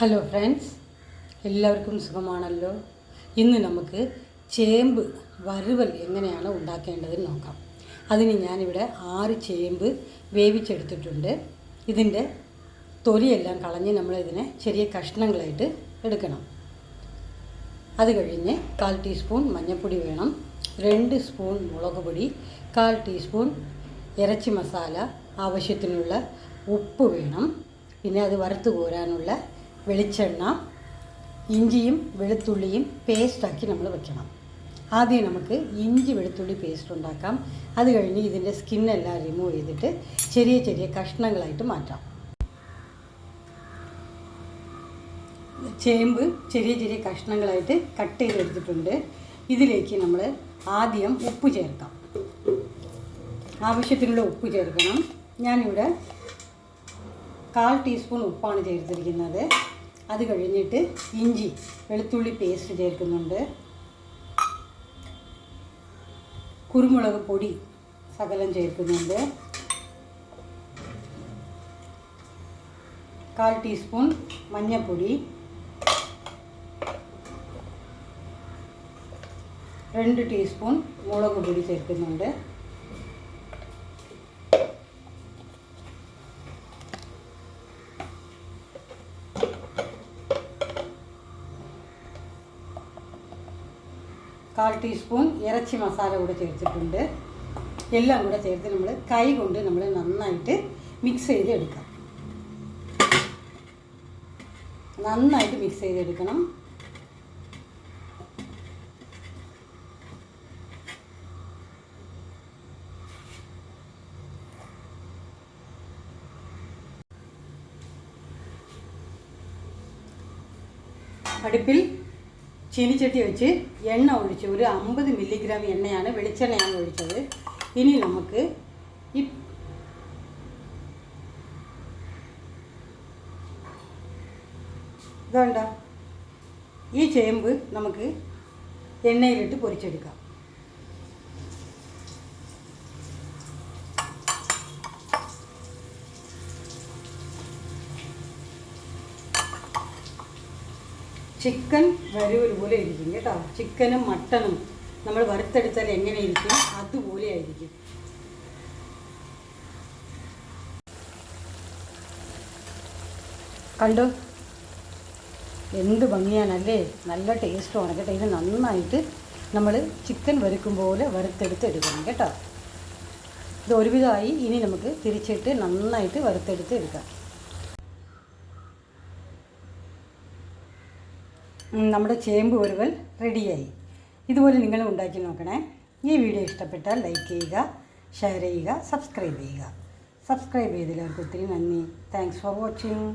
Hello friends എല്ലാവർക്കും സുഖമാണല്ലോ? ഇന്ന് നമുക്ക് ചേമ്പ് വറുവൽ എങ്ങനെയാണ് ഉണ്ടാക്കേണ്ടതെന്ന് നോക്കാം. അതിന് ഞാനിവിടെ ആറ് ചേമ്പ് വേവിച്ചെടുത്തിട്ടുണ്ട്. ഇതിന്റെ തൊലിയെല്ലാം കളഞ്ഞ് നമ്മളിതിനെ ചെറിയ കഷ്ണങ്ങളായിട്ട് എടുക്കണം. അത് കഴിഞ്ഞ് കാൽ ടീസ്പൂൺ മഞ്ഞൾപ്പൊടി വേണം. രണ്ട് സ്പൂൺ മുളക് പൊടി കാൽ ടീസ്പൂൺ ഇറച്ചി മസാല ആവശ്യത്തിനുള്ള ഉപ്പ് വേണം. പിന്നെ അത് വറുത്ത് കോരാനുള്ള വെളിച്ചെണ്ണ ഇഞ്ചിയും വെളുത്തുള്ളിയും പേസ്റ്റാക്കി നമ്മൾ വെക്കണം. ആദ്യം നമുക്ക് ഇഞ്ചി വെളുത്തുള്ളി പേസ്റ്റ് ഉണ്ടാക്കാം. അത് കഴിഞ്ഞ് ഇതിന്റെ സ്കിന്നെല്ലാം റിമൂവ് ചെയ്തിട്ട് ചെറിയ ചെറിയ കഷ്ണങ്ങളായിട്ട് മാറ്റാം. ചേമ്പ് ചെറിയ ചെറിയ കഷ്ണങ്ങളായിട്ട് കട്ട് ചെയ്തെടുത്തിട്ടുണ്ട്. ഇതിലേക്ക് നമ്മൾ ആദ്യം ഉപ്പ് ചേർക്കാം. ആവശ്യത്തിനുള്ള ഉപ്പ് ചേർക്കണം. ഞാനിവിടെ കാൽ ടീസ്പൂൺ ഉപ്പാണ് ചേർത്തിരിക്കുന്നത് അത് കഴിഞ്ഞിട്ട് ഇഞ്ചി വെളുത്തുള്ളി പേസ്റ്റ് ചേർക്കുന്നുണ്ട് കുരുമുളക് പൊടി ശകലം ചേർക്കുന്നുണ്ട് കാൽ ടീസ്പൂൺ മഞ്ഞൾപ്പൊടി രണ്ട് ടീസ്പൂൺ മുളക് പൊടി ചേർക്കുന്നുണ്ട് കാൽ ടീസ്പൂൺ ഇറച്ചി മസാല കൂടെ ചേർത്തിട്ടുണ്ട്. എല്ലാം കൂടെ ചേർത്ത് നമ്മൾ കൈ കൊണ്ട് നമ്മൾ നന്നായിട്ട് മിക്സ് ചെയ്ത് എടുക്കാം നന്നായിട്ട് മിക്സ് ചെയ്തെടുക്കണം. അടുപ്പിൽ ചീനിച്ചട്ടി വെച്ച് എണ്ണ ഒഴിച്ച് ഒരു അമ്പത് മില്ലിഗ്രാം എണ്ണയാണ് വെളിച്ചെണ്ണയാണ് ഒഴിച്ചത്. ഇനി നമുക്ക് ഈ ഇതുണ്ട ഈ ചേമ്പ് നമുക്ക് എണ്ണയിലിട്ട് പൊരിച്ചെടുക്കാം. ചിക്കൻ വരും ഒരുപോലെ ഇരിക്കും കേട്ടോ. ചിക്കനും മട്ടണും നമ്മൾ വറുത്തെടുത്താൽ എങ്ങനെ ഇരിക്കും? അതുപോലെ ആയിരിക്കും. കണ്ടു? എന്ത് ഭംഗിയാണല്ലേ? നല്ല ടേസ്റ്റുമാണ് കേട്ടോ. ഇത് നന്നായിട്ട് നമ്മൾ ചിക്കൻ വറുക്കും പോലെ വറുത്തെടുത്ത് എടുക്കണം കേട്ടോ. ഇത് ഒരുവിധമായി ഇനി നമുക്ക് തിരിച്ചിട്ട് നന്നായിട്ട് വറുത്തെടുത്ത് എടുക്കാം നമ്മുടെ ചേമ്പ് ഒരുവൽ റെഡിയായി. ഇതുപോലെ നിങ്ങൾ ഉണ്ടാക്കി നോക്കണേ. ഈ വീഡിയോ ഇഷ്ടപ്പെട്ടാൽ ലൈക്ക് ചെയ്യുക ഷെയർ ചെയ്യുക സബ്സ്ക്രൈബ് ചെയ്യുക. സബ്സ്ക്രൈബ് ചെയ്തതിലവർക്ക് ഒത്തിരി നന്ദി. Thanks for watching